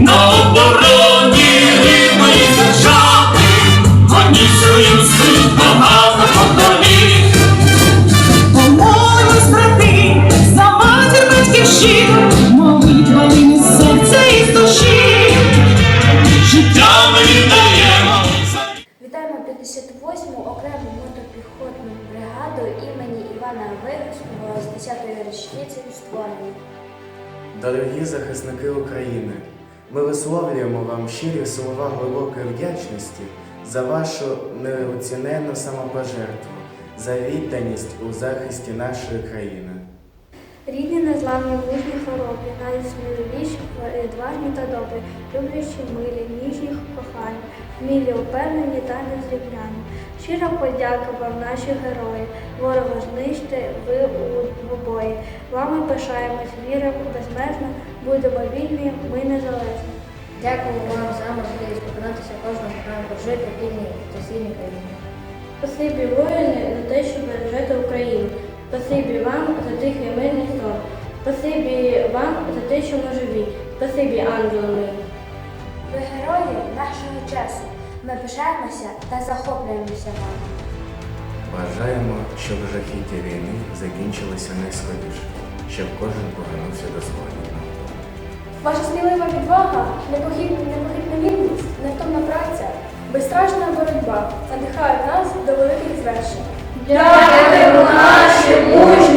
на обороні рідної держави, своїм сил багато поколінь. Помолимось, брати, за матір батьківщину, молитвами із серця і з душі. Життя ми віддаємо. Вітаємо 58-му окрему мотопіхотну бригаду імені Івана Виговського з 10-ї річниці створення. Дорогі захисники України, ми висловлюємо вам щирі слова глибокої вдячності за вашу неоціненну самопожертву, за відданість у захисті нашої країни. Рідні незламні мужні хоробрі, найсміливіші, відважні та добрі, люблячі милі, ніжні кохані, вмілі, упевнені та незрівняні. Щира подяка вам, наші герої, ворога знищте пишаємось, віримо безмежно, будемо вільні, ми незалежні. Дякую вам за можливість поконатися кожного ранку жити в вільній та сильній країні. Спасибі воїни за те, що бережете Україну. Спасибі вам за тихий мирний сон. Спасибі вам за те, що ми живі. Спасибі, ангели мої. Ви герої нашого часу. Ми пишаємося та захоплюємося вами. Бажаємо, щоб жахіття війни закінчилися найскоріше, щоб кожен повернувся до свого рідного. Ваша смілива відвага, непохитна вірність, невтомна праця, безстрашна боротьба надихають нас до великих звершень. Дякуємо наші мужні